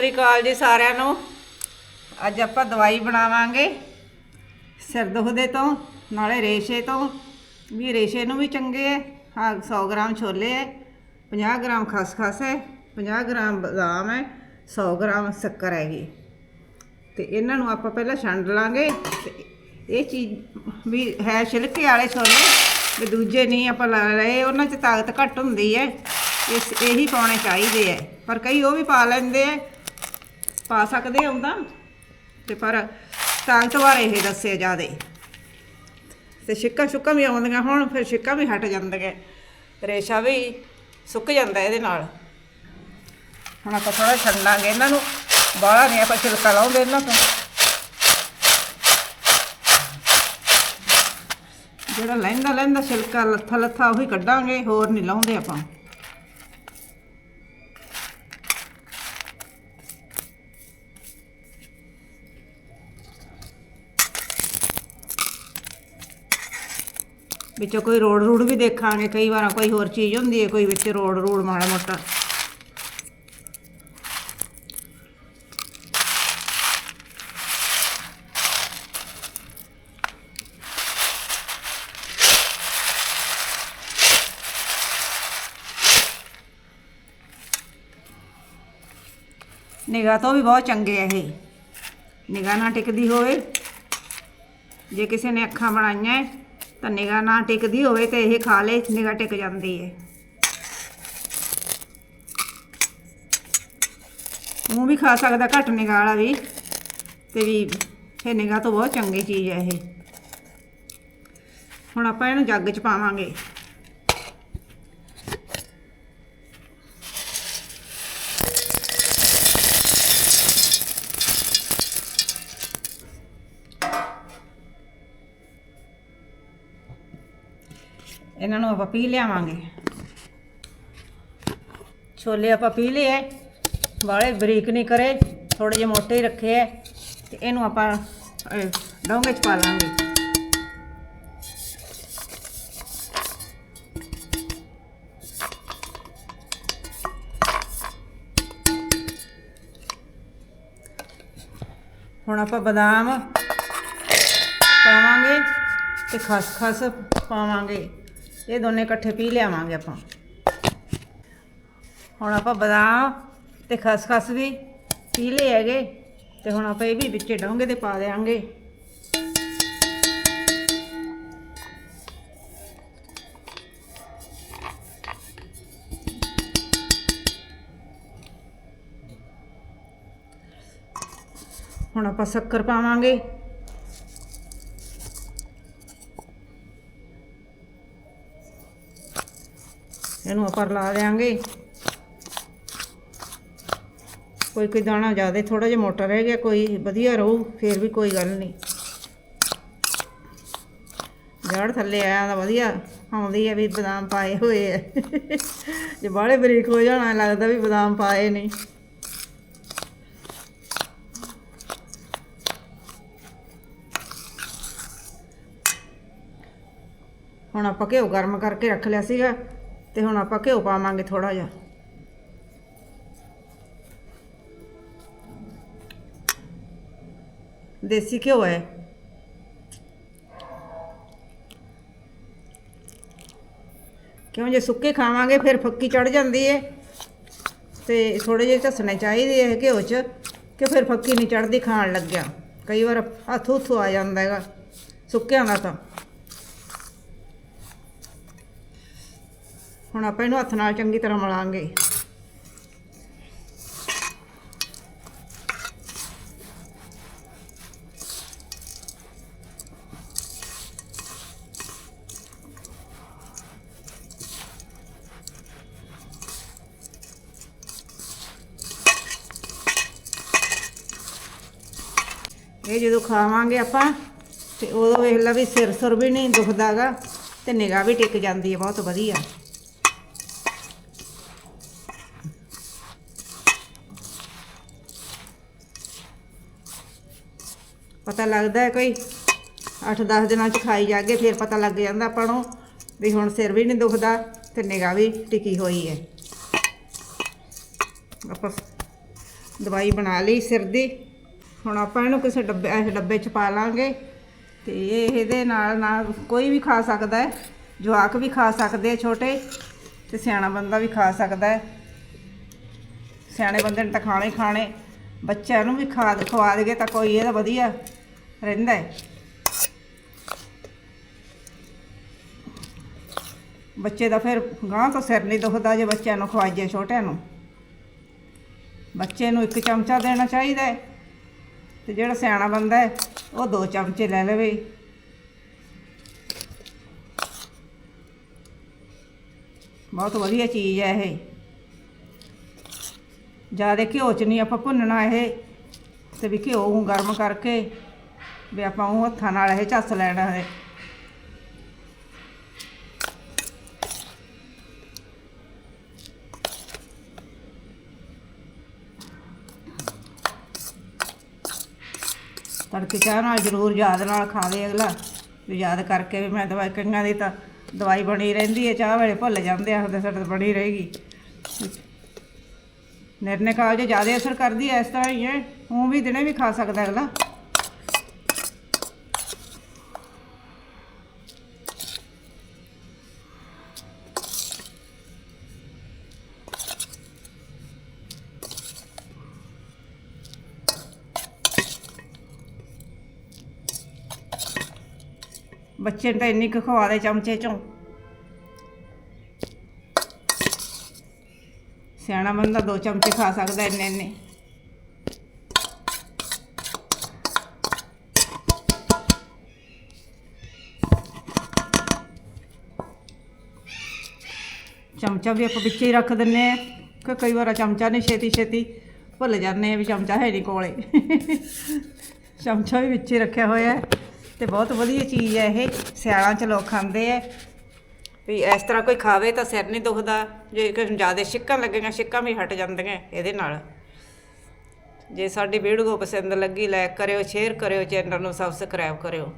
ਸਤਿ ਸ਼੍ਰੀ ਅਕਾਲ ਜੀ ਸਾਰਿਆਂ ਨੂੰ। ਅੱਜ ਆਪਾਂ ਦਵਾਈ ਬਣਾਵਾਂਗੇ ਸਿਰ ਦੁਖਦੇ ਤੋਂ, ਨਾਲੇ ਰੇਸ਼ੇ ਤੋਂ। ਵੀ ਰੇਸ਼ੇ ਨੂੰ ਵੀ ਚੰਗੇ ਹੈ ਹਾਂ 100 ਗ੍ਰਾਮ ਛੋਲੇ ਹੈ 50 ਗ੍ਰਾਮ ਖਸਖਸ ਹੈ 50 ਗ੍ਰਾਮ ਬਦਾਮ ਹੈ 100 ਗ੍ਰਾਮ ਸ਼ੱਕਰ ਹੈਗੀ ਤੇ ਇਹਨਾਂ ਨੂੰ ਆਪਾਂ ਪਹਿਲਾਂ ਛੰਡ ਲਾਂਗੇ। ਇਹ ਚੀਜ਼ ਵੀ ਹੈ ਛਿਲਕੇ ਵਾਲੇ ਛੋਲੇ, ਵੀ ਦੂਜੇ ਨਹੀਂ ਆਪਾਂ ਲਾ ਰਹੇ, ਉਹਨਾਂ 'ਚ ਤਾਕਤ ਘੱਟ ਹੁੰਦੀ ਹੈ ਇਸ, ਇਹੀ ਪਾਉਣੇ ਚਾਹੀਦੇ ਹੈ ਪਰ ਕਈ ਉਹ ਵੀ ਪਾ ਲੈਂਦੇ ਹੈ ਪਾ ਸਕਦੇ ਹਾਂ ਹੁੰਦਾ ਤੇ ਪਰ ਤਾਕਤਵਰ ਇਹ ਦੱਸੇ ਜਿਆਦੇ ਤੇ ਛਿੱਕਾ ਛੁੱਕਾਂ ਵੀ ਆਉਂਦੀਆਂ, ਹੁਣ ਫਿਰ ਛਿੱਕਾ ਵੀ ਹਟ ਜਾਂਦੀਆਂ। ਰੇਸ਼ਾ ਵੀ ਸੁੱਕ ਜਾਂਦਾ ਇਹਦੇ ਨਾਲ। ਹੁਣ ਆਪਾਂ ਥੋੜਾ ਛੱਡਾਂਗੇ ਇਹਨਾਂ ਨੂੰ। ਬਾਹਲਾ ਨਹੀਂ ਆਪਾਂ ਛਿਲਕਾ ਲਾਉਂਦੇ ਇਹਨਾਂ ਤੋਂ। ਜਿਹੜਾ ਲੈਂਦਾ ਲੈਂਦਾ ਛਿਲਕਾ ਲੱਥਾ ਲੱਥਾ ਉਹੀ ਕੱਢਾਂਗੇ, ਹੋਰ ਨਹੀਂ ਲਾਉਂਦੇ ਆਪਾਂ। ਵਿੱਚੋਂ ਕੋਈ ਰੋਡ ਰੂਡ ਵੀ ਦੇਖਾਂਗੇ, ਕਈ ਵਾਰ ਕੋਈ ਹੋਰ ਚੀਜ਼ ਹੁੰਦੀ ਹੈ, ਕੋਈ ਵਿੱਚ ਰੋਡ ਰੂਡ ਮਾੜਾ ਮੋਟਾ। ਨਿਗਾਹ ਤੋਂ ਵੀ ਬਹੁਤ ਚੰਗੇ ਆ ਇਹ। ਨਿਗਾਹ ਨਾ ਟਿਕਦੀ ਹੋਵੇ। ਜੇ ਕਿਸੇ ਨੇ ਅੱਖਾਂ ਬਣਾਈਆਂ ਤਾਂ ਨਿਗਾਹ ਨਾ ਟਿਕਦੀ ਹੋਵੇ ਤੇ ਇਹ ਖਾ ਲੇ ਨਿਗਾਹ ਟਿਕ ਜਾਂਦੀ ਹੈ ਉਹ ਵੀ ਖਾ ਸਕਦਾ, ਘੱਟ ਨਿਗਾਹ ਵਾਲਾ ਵੀ, ਤੇ ਵੀ ਇਹ ਨਿਗਾਹ ਤੋਂ ਬਹੁਤ ਚੰਗੀ ਚੀਜ਼ ਹੈ ਇਹ। ਹੁਣ ਆਪਾਂ ਇਹਨੂੰ ਜੱਗ 'ਚ ਪਾਵਾਂਗੇ। ਇਹਨਾਂ ਨੂੰ ਆਪਾਂ ਪੀ ਲਿਆਵਾਂਗੇ। ਛੋਲੇ ਆਪਾਂ ਪੀ ਲਏ ਵਾਲੇ ਬਰੀਕ ਨਹੀਂ ਕਰੇ ਥੋੜੇ ਜਿਹੇ ਮੋਟੇ ਹੀ ਰੱਖੇ ਐ। ਤੇ ਇਹਨੂੰ ਆਪਾਂ ਡੋਂਗੇ ਚ ਪਾ ਲਾਂਗੇ। ਹੁਣ ਆਪਾਂ ਬਦਾਮ ਪਾਵਾਂਗੇ ਤੇ ਖਸਖਸ ਪਾਵਾਂਗੇ। ਇਹ ਦੋਨੇ ਇਕੱਠੇ ਪੀ ਲਿਆਵਾਂਗੇ ਆਪਾਂ। ਹੁਣ ਆਪਾਂ ਬਦਾਮ ਤੇ ਖਸਖਸ ਵੀ ਪੀ ਲਏ ਹੈਗੇ ਤੇ ਹੁਣ ਆਪਾਂ ਇਹ ਵੀ ਵਿੱਚ ਡੋਂਗੇ ਤੇ ਪਾ ਦੇਾਂਗੇ ਹੁਣ ਆਪਾਂ ਸ਼ੱਕਰ ਪਾਵਾਂਗੇ। ਇਹਨੂੰ ਆਪਾਂ ਲਾ ਦੇਾਂਗੇ ਕੋਈ ਕੋਈ ਦਾਣਾ ਜ਼ਿਆਦਾ ਥੋੜਾ ਜਿਹਾ ਮੋਟਾ ਰਹਿ ਗਿਆ, ਕੋਈ ਵਧੀਆ ਰਹੂ, ਫੇਰ ਵੀ ਕੋਈ ਗੱਲ ਨਹੀਂ। ਜੜ ਥੱਲੇ ਆਇਆ ਤਾਂ ਵਧੀਆ, ਆਉਂਦੀ ਹੈ ਵੀ ਬਦਾਮ ਪਾਏ ਹੋਏ ਐ ਜੇ ਬਾਹਲੇ ਬਰੀਕ ਹੋ ਜਾਣਾ, ਲੱਗਦਾ ਵੀ ਬਦਾਮ ਪਾਏ ਨਹੀਂ ਹੁਣ ਆਪਾਂ ਘਿਓ ਗਰਮ ਕਰਕੇ ਰੱਖ ਲਿਆ ਸੀਗਾ। ਤੇ ਹੁਣ ਆਪਾਂ ਘਿਓ ਪਾਵਾਂਗੇ ਥੋੜਾ ਜਿਹਾ। ਦੇਸੀ ਘਿਓ ਹੈ। ਕਿਉਂ ਜੇ ਸੁੱਕੇ ਖਾਵਾਂਗੇ ਫਿਰ ਫੱਕੀ ਚੜ ਜਾਂਦੀ ਹੈ ਤੇ ਥੋੜੇ ਜਿਹੇ ਝਸਣੇ ਚਾਹੀਦੇ ਹੈ ਘਿਓ 'ਚ ਕਿ ਫਿਰ ਫੱਕੀ ਨਹੀਂ ਚੜਦੀ ਖਾਣ ਲੱਗਿਆ। ਕਈ ਵਾਰ ਹੱਥ ਹੁੱਥ ਆ ਜਾਂਦਾ ਹੈਗਾ ਸੁੱਕਿਆਂ ਦਾ ਤਾਂ। ਹੁਣ ਆਪਾਂ ਇਹਨੂੰ ਹੱਥ ਨਾਲ ਚੰਗੀ ਤਰ੍ਹਾਂ ਮਲਾਂਗੇ। ਇਹ ਜਦੋਂ ਖਾਵਾਂਗੇ ਆਪਾਂ, ਤੇ ਉਦੋਂ ਵੇਖ ਲਾ ਵੀ ਸਿਰ ਸੁਰ ਵੀ ਨਹੀਂ ਦੁਖਦਾਗਾ ਤੇ ਨਿਗਾਹ ਵੀ ਟਿਕ ਜਾਂਦੀ ਹੈ ਬਹੁਤ ਵਧੀਆ। ਲੱਗਦਾ ਹੈ ਕੋਈ। 8-10 ਦਿਨਾਂ ਚ ਖਾਈ ਜਾਗੇ, ਫਿਰ ਪਤਾ ਲੱਗ ਜਾਂਦਾ ਆਪਾਂ ਨੂੰ ਵੀ ਹੁਣ ਸਿਰ ਵੀ ਨਹੀਂ ਦੁਖਦਾ ਤੇ ਨਿਗਾਹ ਵੀ ਟਿਕੀ ਹੋਈ ਹੈ। ਆਪਾਂ ਦਵਾਈ ਬਣਾ ਲਈ ਸਿਰ ਦੀ। ਹੁਣ ਆਪਾਂ ਇਹਨੂੰ ਕਿਸੇ ਡੱਬੇ, ਇਸ ਡੱਬੇ 'ਚ ਪਾ ਲਾਂਗੇ ਤੇ ਇਹ ਇਹਦੇ ਨਾਲ ਨਾਲ ਕੋਈ ਵੀ ਖਾ ਸਕਦਾ ਹੈ। ਜਵਾਕ ਵੀ ਖਾ ਸਕਦੇ ਆ ਛੋਟੇ ਤੇ ਸਿਆਣਾ ਬੰਦਾ ਵੀ ਖਾ ਸਕਦਾ ਹੈ। ਸਿਆਣੇ ਬੰਦੇ ਨੇ ਤਾਂ ਖਾਣੇ ਖਾਣੇ। ਬੱਚਿਆਂ ਨੂੰ ਵੀ ਖਾ, ਖਵਾ ਦੇਗੇ ਤਾਂ ਕੋਈ ਇਹਦਾ ਵਧੀਆ। ਰਹਿੰਦਾ ਹੈ ਬੱਚੇ ਦਾ ਫਿਰ ਗਾਂ ਤੋਂ ਸਿਰ ਨਹੀਂ ਦੁਖਦਾ ਜੇ ਬੱਚਿਆਂ ਨੂੰ ਖਵਾਈਏ ਛੋਟਿਆਂ ਨੂੰ। ਬੱਚੇ ਨੂੰ ਇੱਕ ਚਮਚਾ ਦੇਣਾ ਚਾਹੀਦਾ ਹੈ ਤੇ ਜਿਹੜਾ ਸਿਆਣਾ ਬੰਦਾ ਹੈ, ਉਹ ਦੋ ਚਮਚੇ ਲੈ ਲਵੇ। ਬਹੁਤ ਵਧੀਆ ਚੀਜ਼ ਹੈ ਇਹ। ਜ਼ਿਆਦਾ ਘਿਓ ਚ ਨਹੀਂ ਆਪਾਂ ਭੁੰਨਣਾ ਇਹ ਤੇ ਵੀ ਘਿਓ ਨੂੰ ਗਰਮ ਕਰਕੇ ਵੀ ਆਪਾਂ ਉਹ ਹੱਥਾਂ ਨਾਲ ਇਹ ਚੱਸ ਲੈਣਾ ਹੈ ਤੜਕੇ ਚਾਹ ਨਾਲ ਜ਼ਰੂਰ ਯਾਦ ਨਾਲ ਖਾਵੇ ਅਗਲਾ। ਵੀ ਯਾਦ ਕਰਕੇ ਵੀ ਮੈਂ ਦਵਾਈ ਕਈਆਂ ਦੀ ਤਾਂ ਦਵਾਈ ਬਣੀ ਰਹਿੰਦੀ ਹੈ, ਚਾਹ ਵੇਲੇ ਭੁੱਲ ਜਾਂਦੇ ਆ, ਉਹਦੇ ਸਾਡੇ ਬਣੀ ਰਹੇਗੀ। ਨਿਰਣੇ ਕਾਲ ਜੇ ਜ਼ਿਆਦਾ ਅਸਰ ਕਰਦੀ ਐ ਇਸ ਤਰ੍ਹਾਂ ਹੀ ਹੈ। ਉਹ ਵੀ ਦਿਨੇ ਵੀ ਖਾ ਸਕਦਾ ਅਗਲਾ। ਬੱਚੇ ਨੂੰ ਤਾਂ ਇੰਨੀ ਕੁ ਖਵਾ ਦੇ ਚਮਚੇ ਚੋਂ। ਸਿਆਣਾ ਬੰਦਾ ਦੋ ਚਮਚੇ ਖਾ ਸਕਦਾ ਇੰਨੇ ਇੰਨੇ। ਚਮਚਾ ਵੀ ਆਪਾਂ ਵਿੱਚੇ ਹੀ ਰੱਖ ਦਿੰਨੇ ਆ ਕਿ ਕਈ ਵਾਰ ਚਮਚਾ ਨਹੀਂ ਛੇਤੀ ਛੇਤੀ ਭੁੱਲ ਜਾਂਦੇ ਆ ਵੀ ਚਮਚਾ ਹੈ ਨਹੀਂ ਕੋਲੇ। ਚਮਚਾ ਵੀ ਵਿੱਚੇ ਰੱਖਿਆ ਹੋਇਆ ਹੈ। ਤੇ ਬਹੁਤ ਵਧੀਆ ਚੀਜ਼ ਹੈ ਇਹ, ਸਿਆਲਾਂ 'ਚ ਲੋਕ ਖਾਂਦੇ ਆ। ਵੀ ਇਸ ਤਰ੍ਹਾਂ ਕੋਈ ਖਾਵੇ ਤਾਂ ਸਿਰ ਨਹੀਂ ਦੁਖਦਾ, ਜੇ ਕਿਸੇ ਜ਼ਿਆਦਾ ਛਿੱਕਾਂ ਲੱਗੀਆਂ, ਛਿੱਕਾਂ ਵੀ ਹਟ ਜਾਂਦੀਆਂ ਇਹਦੇ ਨਾਲ। ਜੇ ਸਾਡੀ ਵੀਡੀਓ ਪਸੰਦ ਲੱਗੀ ਲਾਈਕ ਕਰਿਓ ਸ਼ੇਅਰ ਕਰਿਓ ਚੈਨਲ ਨੂੰ ਸਬਸਕ੍ਰਾਈਬ ਕਰਿਓ।